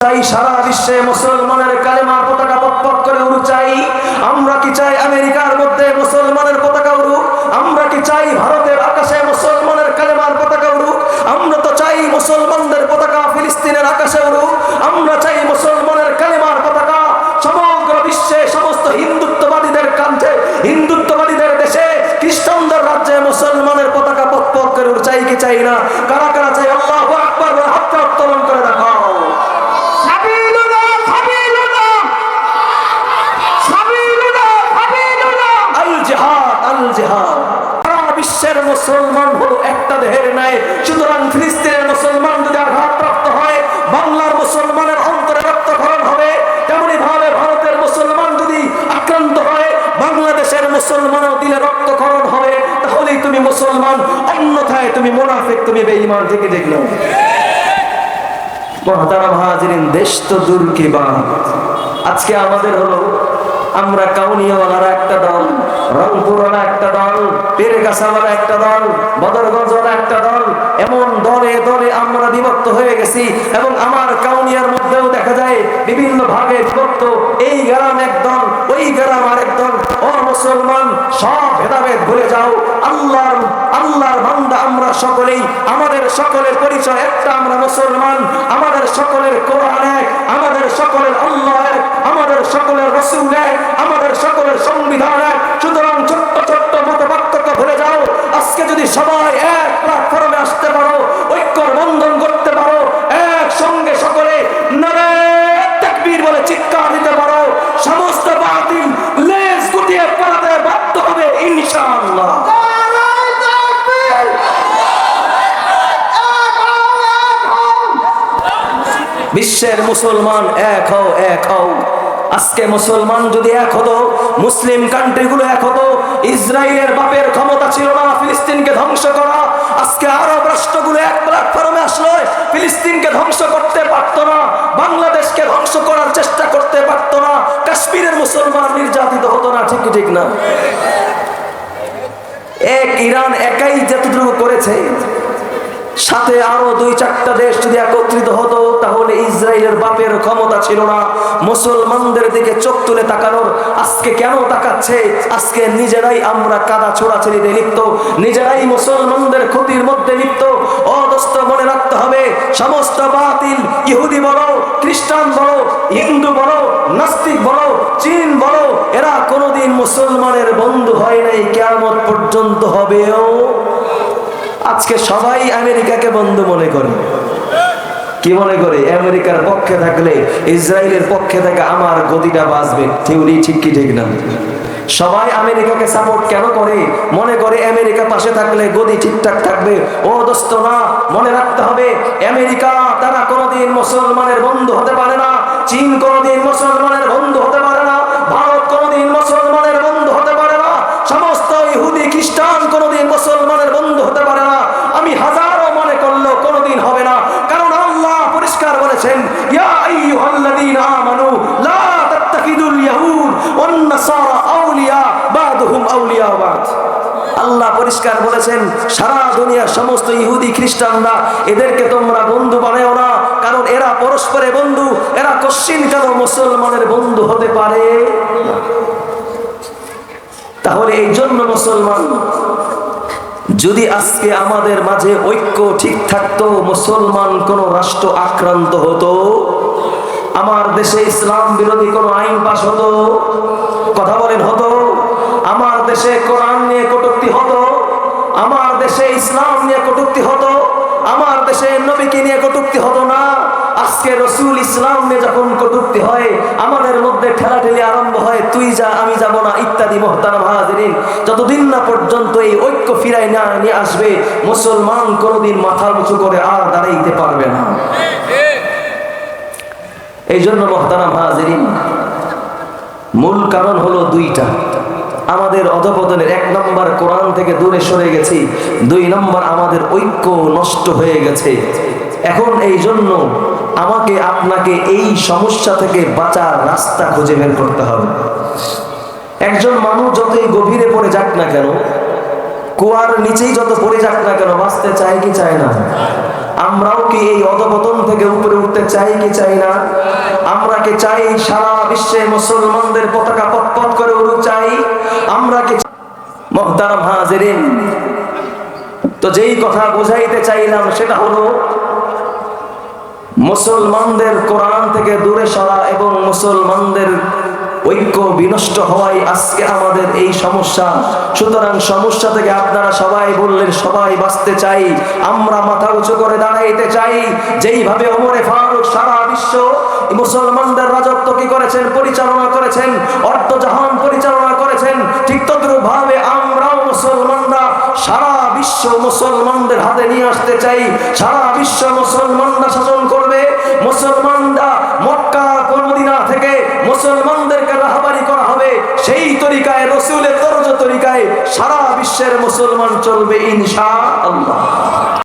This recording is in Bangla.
চাই সারা বিশ্বে মুসলমানের কালেমার পতাকা পক করে উড়ু চাই। আমরা কি চাই আমেরিকার মধ্যে মুসলমানের পতাকা উড়ু আমরা কি চাই ভারতের মুসলমান হলো একটা দেহের নাই। সুতরাং ফিলিস্তিনের মুসলমান যদি আঘাতপ্রাপ্ত হয়, বাংলার মুসলমানের অন্তরে রক্তক্ষরণ হবে। তেমনি ভাবে ভারতের মুসলমান যদি আক্রান্ত হয়, বাংলাদেশের মুসলমানও দিলে রক্তক্ষরণ হবে। তাহলেই তুমি মুসলমান, অন্যথায় তুমি মুনাফিক, তুমি বেঈমান থেকে দেখল। দেশ তো দূর কি বাত। আজকে আমাদের হলো আমরা কাউনিয়াওয়ালারা একটা দল, রংপুরওয়ালা একটা দল, পেরেগাছাওয়ালা একটা দল বদরগঞ্জওয়ালা একটা দল, এমন দলে দলে আমরা বিভক্ত হয়ে গেছি এবং আমার কাউনিয়ার মধ্যেও দেখা যায় বিভিন্ন ভাগে বিভক্ত। এই গ্রাম এক দল, ওই গ্রাম আরেক দল। ও মুসলমান, সব ভেদাভেদ ভুলে যাও। আল্লাহর আল্লাহর বান্দা আমরা সকলেই, আমাদের সকলের পরিচয় একটা আমরা মুসলমান, আমাদের সকলের কোরআন এক, আমাদের সকলের আল্লাহ এক, আমাদের সকলের রসুল এক। আমাদের সকলের সংবিধান এক সুতরাং ছোট্ট ছোট্ট মত পার্থক্য ভুলে যাও। আজকে যদি সবাই এক প্ল্যাটফর্মে আসতে পারো, ঐক্যর বন্ধন করতে পারো এক সঙ্গে সকলে তাকবীর বলে চিৎকার দিতে পারো, সমস্ত বাতিল লেজ গুটিয়ে পালাতে বাধ্য হবে ইনশাআল্লাহ। বিশ্বের মুসলমান এক হও এক হও। আজকে মুসলমান যদি এক হতো, মুসলিম কান্ট্রিগুলো এক হতো, ইসরায়েলের বাপের ক্ষমতা ছিল না, ফিলিস্তিনকে ধ্বংস করা, আজকে আরব রাষ্ট্রগুলো এক প্ল্যাটফর্মে আসলো, ফিলিস্তিনকে ধ্বংস করতে পারত না, বাংলাদেশকে ধ্বংস করার চেষ্টা করতে পারতো না, কাশ্মীরের মুসলমান নির্যাতিত হতো না, ঠিক ঠিক না? এক ইরান একাই যতটুকু করেছে সাথে আরও দুই চারটা দেশ যদি একত্রিত হতো, তাহলে ইসরায়েলের বাপের ক্ষমতা ছিল না। মুসলমানদের দিকে চোখ তুলে তাকানোর আজকে কেন তাকাচ্ছে? আজকে নিজেরাই আমরা কাদা ছোড়াছড়িতে লিপ্ত, নিজেরাই মুসলমানদের ক্ষতির মধ্যে লিপ্ত। অদস্ত মনে রাখতে হবে, সমস্ত বাতিল ইহুদি বলো, খ্রিস্টান বলো, হিন্দু বলো, নাস্তিক বলো, চীন বলো, এরা কোনোদিন মুসলমানের বন্ধু হয় নাই কেমন পর্যন্ত হবেও। আজকে সবাই আমেরিকাকে বন্ধু মনে করে। কি মনে করে? আমেরিকার পক্ষে থাকলে, ইসরায়েলের পক্ষে থেকে আমার গদিটা বাঁচবে। থিওরি ঠিক কি, ঠিক না? সবাই আমেরিকাকে সাপোর্ট কেন করে? মনে করে আমেরিকা পাশে থাকলে গদি ঠিকঠাক থাকবে? ও দোস্ত না মনে রাখতে হবে, আমেরিকা তারা কোনোদিন মুসলমানের বন্ধু হতে পারে না। চীন কোনোদিন মুসলমানের বন্ধু হতে পারে পরিষ্কার বলেছেন, সারা দুনিয়ার সমস্ত ইহুদি খ্রিস্টানরা, এদেরকে তোমরা বন্ধু বানাও না, কারণ এরা পরস্পরে বন্ধু, এরা কশ্চিন কেন মুসলমানের বন্ধু হতে পারে? তাহলে এই জন্য মুসলমান, যদি আজকে আমাদের মাঝে ঐক্য ঠিক থাকতো, মুসলমান কোন রাষ্ট্র আক্রান্ত হতো, আমার দেশে ইসলাম বিরোধী কোন আইন পাশ হতো, কথা বলেন হতো, আমার দেশে কোরআন দেশে ইসলাম নিয়ে কটূক্তি হতো, আমার দেশে নবীকে নিয়ে কটূক্তি হতো না। আজকে রসুল ইসলাম নিয়ে যখন কটূক্তি হয়, আমাদের মধ্যে ঠেলাঠেলি আরম্ভ হয়, তুই যা, আমি যাব না, ইত্যাদি মহতারাম হাজিরিন। যতদিন না পর্যন্ত এই ঐক্য ফিরাই না নিয়ে আসবে, মুসলমান কোনোদিন মাথা উঁচু করে আর দাঁড়াইতে পারবে না। এই জন্য মহতারাম হাজিরিন, মূল কারণ হলো দুইটা। আমাদের অধপতনের এক নম্বর কোরআন থেকে দূরে সরে গেছি। দুই নম্বর আমাদের ঐক্য নষ্ট হয়ে গেছে। এখন এই জন্য আমাকে আপনাকে এই সমস্যা থেকে বাঁচার রাস্তা খুঁজে বের করতে হবে। একজন মানুষ যতই গভীরে পড়ে যাক না কেন, কুয়ার নিচেই যত পড়ে যাক না কেন, বাঁচতে চায় কি চায় না? আমরাও কি এই অধপতন থেকে উপরে উঠতে চাই কি চাই না? আমরা কি চাই সারা বিশ্বে মুসলমানদের পতাকা পথ করে উড়ুক চাই? আমরা কি মহতারাম হাজিরিন। তো যেই কথা বুঝাইতে চাইলাম সেটা হলো, মুসলমানদের কোরআন থেকে দূরে সরা এবং মুসলমানদের ঐক্য বিনষ্ট হওয়াই আজকে আমাদের এই সমস্যা। সুতরাং সমস্যা থেকে আপনারা সবাই বললেন, সবাই বাঁচতে চাই। আমরা মাথা উঁচু করে দাঁড়াইতে চাই। যেইভাবে ওমরে ফারুক সারা বিশ্ব মুসলমানদের রাজত্ব কি করেছেন, পরিচালনা করেছেন, অর্ধজাহান পরিচালনা করেছেন, ঠিক তদ্রুপ ভাবে আমরাও মুসলমানরা সারা বিশ্ব মুসলমানদের হাতে নিয়ে আসতে চাই। সারা বিশ্ব মুসলমানরা শাসন করবে। মুসলমানরা মক্কা মুসলমানদেরকে রাহাবারি করা হবে। সেই তরিকায়, রসুলের দরজ তরিকায় সারা বিশ্বের মুসলমান চলবে ইনশা আল্লাহ